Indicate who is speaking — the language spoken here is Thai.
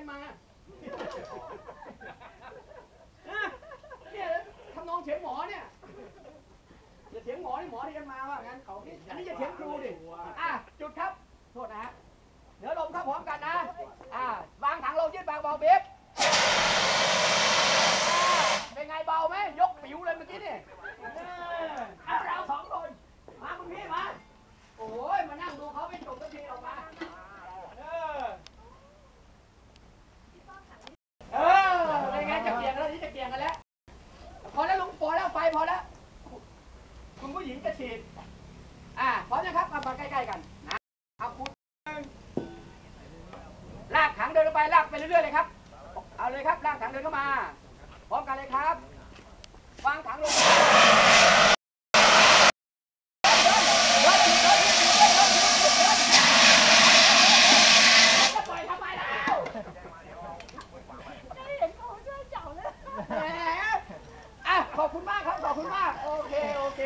Speaker 1: นมาเนี่ยทำนองเฉียงหมอเนี่ยจะเถียงหมอนี่หมอเรียนมาว่างั้นเขาอันนี้จะเถียงครูดิอะจุดครับ โทษนะฮะเดี๋ยวลมครับพร้อมกันนะ อ่าวางถังลงยืดปากเบาเบบอ่าเป็นไงเบาไหมยกปิวเลยเมื่อกี้นี่เออเอาเราสองคน มาคุณพี่มา โอ้ยมานั่งดูเขาไม่จบสักทีออกมาเออ เออเป็นไงจะเกี่ยงกันแล้วนี่จะเกี่ยงกันแล้ว พอแล้วลุงพอแล้ว ไฟพอแล้วคุณผู้หญิงจะฉีด อ่าพร้อมนะครับมาใกล้ๆกันนะเอาคุณนึงลากถังเดินลงไปลากไปเรื่อยๆเลยครับ เอาเลยครับลากถังเดินเข้ามา พร้อมกันเลยครับ วางถังลงจะปล่อยทำไมแล้ว
Speaker 2: ไม่เห็นเขาช่วยจับเลย
Speaker 1: แหมอะ ขอบคุณมากครับ ขอบคุณมาก โอเค โอเค